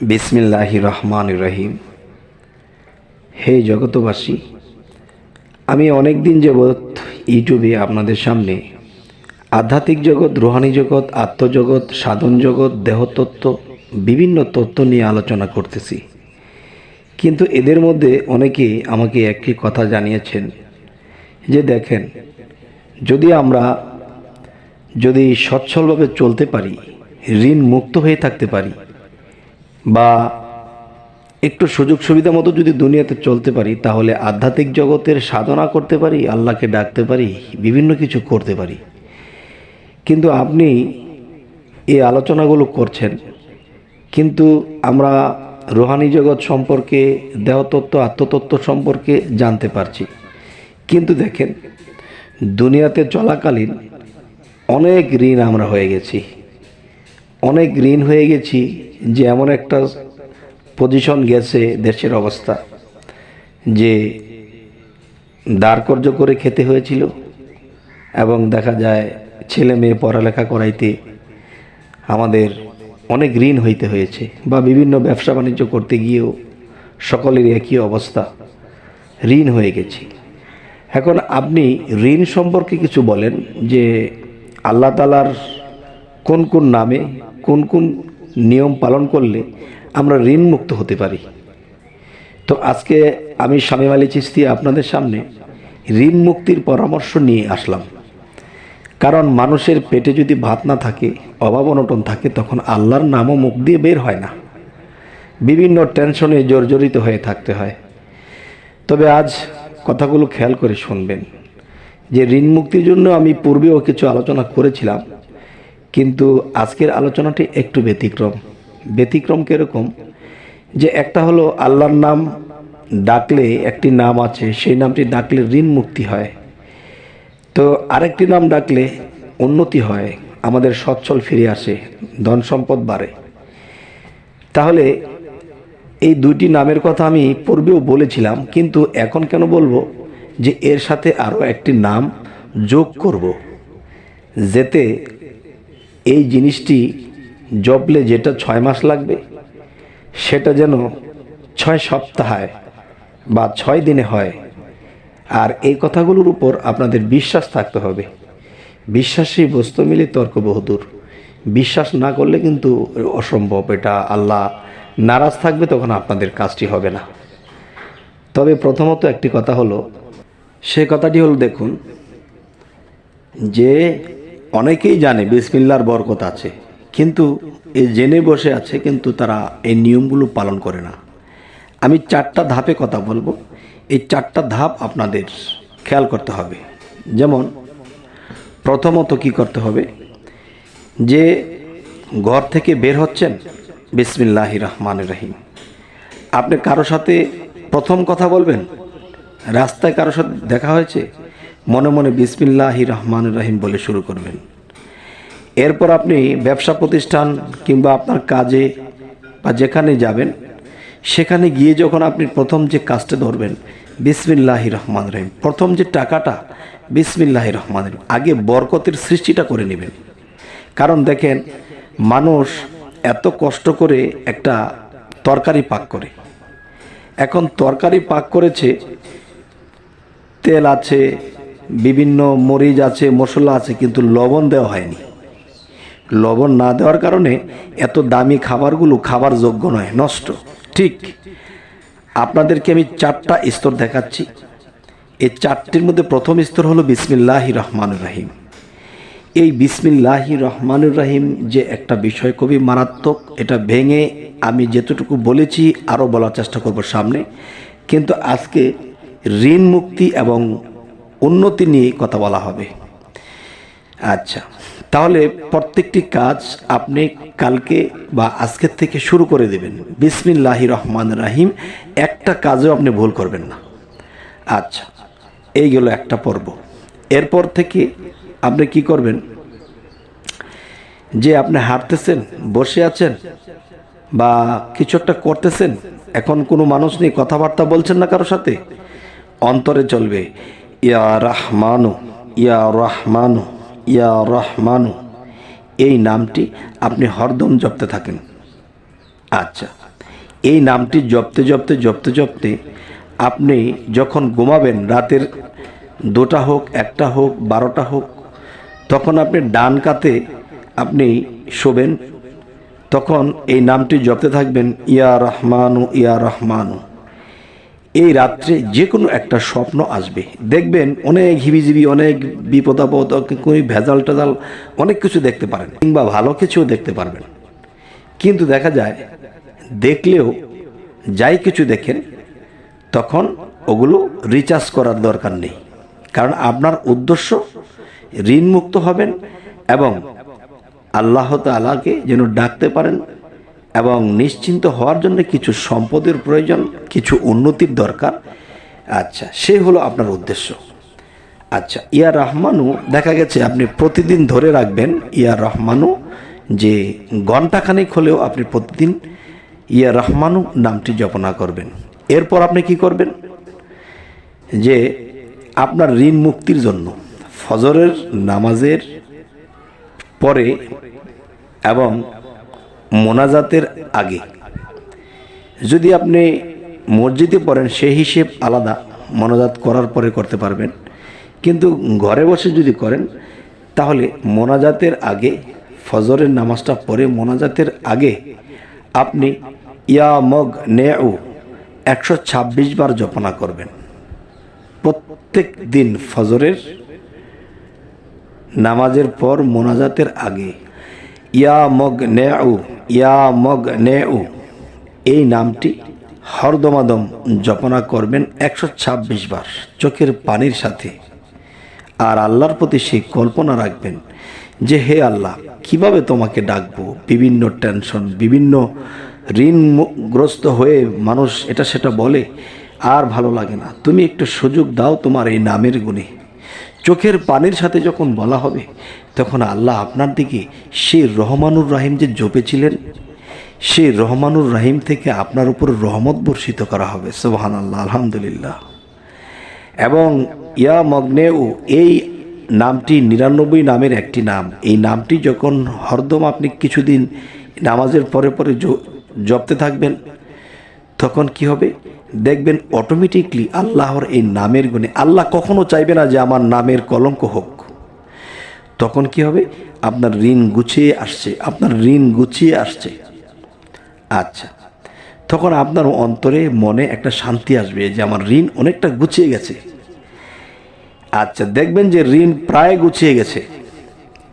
বিসমিল্লাহ রহমান রহিম। হে জগতবাসী আমি অনেক দিন যাবৎ ইউটিউবে আপনাদের সামনে আধ্যাত্মিক জগৎ, রুহানি জগৎ, আত্মজগৎ, সাধন জগৎ, দেহতত্ত্ব, বিভিন্ন তত্ত্ব নিয়ে আলোচনা করতেছি। কিন্তু এদের মধ্যে অনেকেই আমাকে একটি কথা জানিয়েছেন যে, দেখেন, যদি আমরা যদি সচ্ছলভাবে চলতে পারি, ঋণ মুক্ত হয়ে থাকতে পারি বা একটু সুযোগ সুবিধা মতো যদি দুনিয়াতে চলতে পারি, তাহলে আধ্যাত্মিক জগতের সাধনা করতে পারি, আল্লাহকে ডাকতে পারি, বিভিন্ন কিছু করতে পারি। কিন্তু আপনি এই আলোচনাগুলো করছেন, কিন্তু আমরা রোহানি জগৎ সম্পর্কে, দেহতত্ত্ব, আত্মতত্ত্ব সম্পর্কে জানতে পারছি। কিন্তু দেখেন, দুনিয়াতে চলাকালীন অনেক ঋণ আমরা হয়ে গেছি। অনেক ঋণ হয়ে গেছি যে এমন একটা পজিশন গেছে দেশের অবস্থা যে দাঁড়কর্য করে খেতে হয়েছিল এবং দেখা যায় ছেলে মেয়ে পড়ালেখা করাইতে আমাদের অনেক ঋণ হইতে হয়েছে বা বিভিন্ন ব্যবসা বাণিজ্য করতে গিয়েও সকলের একই অবস্থা, ঋণ হয়ে গেছি। এখন আপনি ঋণ সম্পর্কে কিছু বলেন যে আল্লাহ তালার কোন কোন নামে কোন কোন নিয়ম পালন করলে আমরা ঋণ মুক্ত হতে পারি? তো আজকে আমি স্বামী আলী চিস্তি আপনাদের সামনে ঋণ মুক্তির পরামর্শ নিয়ে আসলাম। কারণ মানুষের পেটে যদি ভাত না থাকে, অভাব অনটন থাকে, তখন আল্লাহর নামও মুখ দিয়ে বের হয় না। বিভিন্ন টেনশনে জর্জরিত হয়ে থাকতে হয়। তবে আজ কথাগুলো খেয়াল করে শুনবেন যে ঋণ মুক্তির জন্য আমি পূর্বেও কিছু আলোচনা করেছিলাম। কিন্তু আজকের আলোচনাটি একটু ব্যতিক্রম। ব্যতিক্রম কীরকম? যে একটা হলো আল্লাহর নাম ডাকলে একটি নাম আছে, সেই নামটি ডাকলে ঋণ মুক্তি হয়। তো আরেকটি নাম ডাকলে উন্নতি হয়, আমাদের সচ্ছল ফিরে আসে, ধন সম্পদ বাড়ে। তাহলে এই দুইটি নামের কথা আমি পূর্বেও বলেছিলাম, কিন্তু এখন কেন বলব? যে এর সাথে আরও একটি নাম যোগ করব, যেতে এই জিনিসটি জপলে যেটা ছয় মাস লাগবে, সেটা যেন ছয় সপ্তাহে বা ছয় দিনে হয়। আর এই কথাগুলোর উপর আপনাদের বিশ্বাস থাকতে হবে। বিশ্বাসী বস্তু মিলে তর্ক বহুদূর। বিশ্বাস না করলে কিন্তু অসম্ভব। এটা আল্লাহ নারাজ থাকবে তখন আপনাদের কাজটি হবে না। তবে প্রথমত একটি কথা হলো, সে কথাটি হলো দেখুন, যে অনেকেই জানে বিসমিল্লার বরকত আছে, কিন্তু এ জেনে বসে আছে কিন্তু তারা এই নিয়মগুলো পালন করে না। আমি চারটা ধাপে কথা বলব। এই চারটা ধাপ আপনাদের খেয়াল করতে হবে। যেমন, প্রথমত কি করতে হবে? যে ঘর থেকে বের হচ্ছেন বিসমিল্লাহ রহমান রহিম। আপনি কারও সাথে প্রথম কথা বলবেন? রাস্তায় কারোর সাথে দেখা হয়েছে? মনে মনে বিসমিল্লাহ রহমান রহিম বলে শুরু করবেন। এরপর আপনি ব্যবসা প্রতিষ্ঠান কিংবা আপনার কাজে বা যেখানে যাবেন, সেখানে গিয়ে যখন আপনি প্রথম যে কাজটা ধরবেন, বিসমিল্লাহ রহমান রহিম। প্রথম যে টাকাটা, বিসমিল্লাহ রহমান রহিম। আগে বরকতের সৃষ্টিটা করে নেবেন। কারণ দেখেন, মানুষ এত কষ্ট করে একটা তরকারি পাক করে। এখন তরকারি পাক করেছে, তেল আছে বিভিন্ন মরিচ আছে, মশলা আছে, কিন্তু লবণ দেওয়া হয়নি। লবণ না দেওয়ার কারণে এত দামি খাবারগুলো খাবার যোগ্য নয়, নষ্ট। ঠিক, আপনাদেরকে আমি চারটা স্তর দেখাচ্ছি। এই চারটির মধ্যে প্রথম স্তর হলো বিসমিল্লাহি রহমানুর রাহিম। এই বিসমিল্লাহি রহমানুর রাহিম যে একটা বিষয় খুবই মারাত্মক, এটা ভেঙে আমি যেতটুকু বলেছি আরও বলার চেষ্টা করব সামনে। কিন্তু আজকে ঋণ মুক্তি এবং উন্নতি নিয়ে কথা বলা হবে। আচ্ছা তাহলে প্রত্যেকটি কাজ আপনি কালকে বা আজকের থেকে শুরু করে দেবেন। বিসমিল্লাহি রহমান রাহিম, একটা কাজও আপনি ভুল করবেন না। আচ্ছা এই গেল একটা পর্ব। এরপর থেকে আপনি কি করবেন? যে আপনি হাঁটতেছেন, বসে আছেন বা কিছু একটা করতেছেন, এখন কোনো মানুষ নেই কথাবার্তা বলছেন না কারোর সাথে, অন্তরে চলবে। ইয়া রাহমানু, ইয়া রহমানু ইয়া রহমানু। এই নামটি আপনি হরদম জপতে থাকেন। আচ্ছা এই নামটি জপতে জপতে জপতে জপতে আপনি যখন ঘুমাবেন, রাতের দুটা হোক, একটা হোক, বারোটা হোক, তখন আপনি ডান কাতে আপনি শোবেন, তখন এই নামটি জপতে থাকবেন, ইয়া রহমানু ইয়া রহমানু। এই রাত্রে যে কোনো একটা স্বপ্ন আসবে। দেখবেন অনেক হিবিজিবি, অনেক বিপদ আপদ কোনো ভেজাল টেজাল, অনেক কিছু দেখতে পারেন কিংবা ভালো কিছুও দেখতে পারবেন। কিন্তু দেখা যায়, দেখলেও যাই কিছু দেখেন, তখন ওগুলো রিচার্জ করার দরকার নেই। কারণ আপনার উদ্দেশ্য, ঋণমুক্ত হবেন এবং আল্লাহ তালাকে যেন ডাকতে পারেন এবং নিশ্চিন্ত হওয়ার জন্য কিছু সম্পদের প্রয়োজন, কিছু উন্নতির দরকার। আচ্ছা সে হলো আপনার উদ্দেশ্য। আচ্ছা ইয়া রহমানু, দেখা গেছে আপনি প্রতিদিন ধরে রাখবেন ইয়া রহমানু, যে ঘন্টাখানেক হলেও আপনি প্রতিদিন ইয়া রহমানু নামটি জপনা করবেন। এরপর আপনি কি করবেন? যে আপনার ঋণ মুক্তির জন্য, ফজরের নামাজের পরে এবং মোনাজাতের আগে। যদি আপনি মসজিদে পড়েন, সেই হিসেব আলাদা, মোনাজাত করার পরে করতে পারবেন। কিন্তু ঘরে বসে যদি করেন, তাহলে মোনাজাতের আগে, ফজরের নামাজটা পড়ে মোনাজাতের আগে আপনি ইয়া মগ নেউ একশো ছাব্বিশ বার জপনা করবেন। প্রত্যেক দিন ফজরের নামাজের পর মোনাজাতের আগে ইয়া মগ নেউ ইয়া মগ নেউ এই নামটি হরদমাদম জপনা করবেন একশো ছাব্বিশ বার চোখের পানির সাথে। আর আল্লাহর প্রতি সেই কল্পনা রাখবেন যে, হে আল্লাহ, কীভাবে তোমাকে ডাকবো? বিভিন্ন টেনশন, বিভিন্ন ঋণগ্রস্ত হয়ে মানুষ এটা সেটা বলে, আর ভালো লাগে না। তুমি একটু সুযোগ দাও তোমার এই নামের গুণে। চোখের পানির সাথে যখন বলা হবে, তখন আল্লাহ আপনার দিকে সেই রহমানুর রাহিম যে জপেছিলেন সেই রহমানুর রাহিম থেকে আপনার উপর রহমত বর্ষিত করা হবে। সোহান আল্লাহ আলহামদুলিল্লাহ। এবং ইয়া মগ্নেউ, এই নামটি নিরানব্বই নামের একটি নাম। এই নামটি যখন হরদম আপনি কিছুদিন নামাজের পরে পরে জপতে থাকবেন, তখন কি হবে? দেখবেন অটোমেটিকলি আল্লাহর এই নামের গুণে, আল্লাহ কখনো চাইবে না যে আমার নামের কলঙ্ক হোক। তখন কি হবে? আপনার ঋণ গুছিয়ে আসছে, আপনার ঋণ গুছিয়ে আসছে। আচ্ছা তখন আপনার অন্তরে, মনে একটা শান্তি আসবে যে আমার ঋণ অনেকটা গুছিয়ে গেছে। আচ্ছা দেখবেন যে ঋণ প্রায় গুছিয়ে গেছে।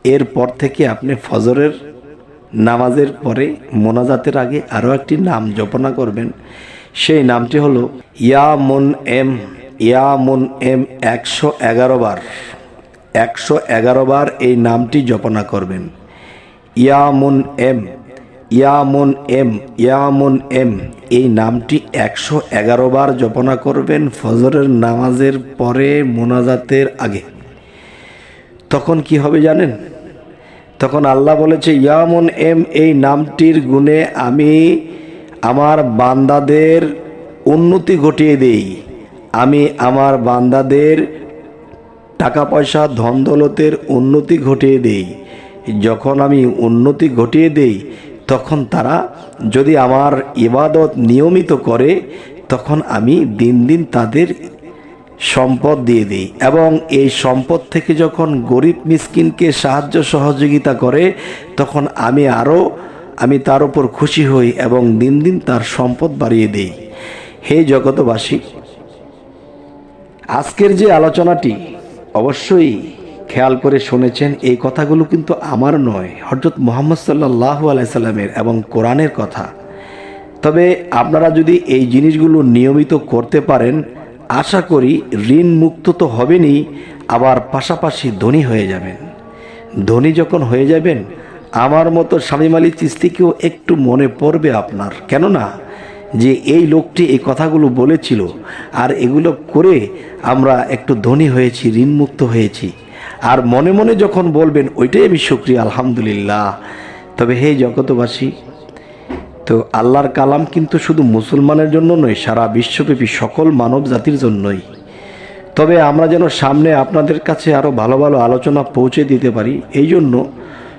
এরপর থেকে আপনি ফজরের নামাজের পরে মোনাজাতের আগে আরও একটি নাম জপনা করবেন। সেই নামটি হলো ইয়ামুন এম ইয়ামুন এম একশো এগারো বার। একশো এগারো বার এই নামটি জপনা করবেন। ইয়ামুন এম ইয়ামুন এম ইয়ামুন এম এই নামটি একশো এগারো বার জপনা করবেন ফজরের নামাজের পরে মোনাজাতের আগে। তখন কি হবে জানেন? তখন আল্লাহ বলেছে, ইয়ামুন এম এই নামটির গুণে আমি আমার বান্দাদের উন্নতি ঘটিয়ে দেই। আমি আমার বান্দাদের টাকা পয়সা ধন দৌলতের উন্নতি ঘটিয়ে দেই। যখন আমি উন্নতি ঘটিয়ে দেই, তখন তারা যদি আমার ইবাদত নিয়মিত করে, তখন আমি দিন দিন তাদের সম্পদ দিয়ে দিই এবং এই সম্পদ থেকে যখন গরিব মিসকিনকে সাহায্য সহযোগিতা করে, তখন আমি আরও আমি তার উপর খুশি হই এবং দিন দিন তার সম্পদ বাড়িয়ে দিই। হে জগতবাসী আজকের যে আলোচনাটি অবশ্যই খেয়াল করে শুনেছেন, এই কথাগুলো কিন্তু আমার নয় হজরত মোহাম্মদ সাল্লাহ আলাইসাল্লামের এবং কোরআনের কথা। তবে আপনারা যদি এই জিনিসগুলো নিয়মিত করতে পারেন, আশা করি ঋণ মুক্ত তো হবেনই, আবার পাশাপাশি ধনী হয়ে যাবেন। ধনী যখন হয়ে যাবেন আমার মতো স্বামী মালি চিস্তিকেও একটু মনে পড়বে আপনার। কেননা, যে এই লোকটি এই কথাগুলো বলেছিল আর এগুলো করে আমরা একটু ধনী হয়েছি, ঋণমুক্ত হয়েছি। আর মনে মনে যখন বলবেন, ওইটাই আমি সুক্রিয়া আলহামদুলিল্লাহ। তবে হে জগতবাসী তো আল্লাহর কালাম কিন্তু শুধু মুসলমানের জন্য নয়, সারা বিশ্বব্যাপী সকল মানব জাতির জন্যই। তবে আমরা যেন সামনে আপনাদের কাছে আরও ভালো ভালো আলোচনা পৌঁছে দিতে পারি এই জন্য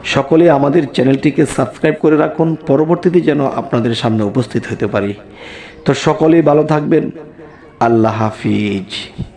সকলে আমাদের চ্যানেলটিকে সাবস্ক্রাইব করে রাখুন। পরবর্তীতে যেন আপনাদের সামনে উপস্থিত হতে পারি। তো সকলেই ভালো থাকবেন। আল্লাহ হাফিজ।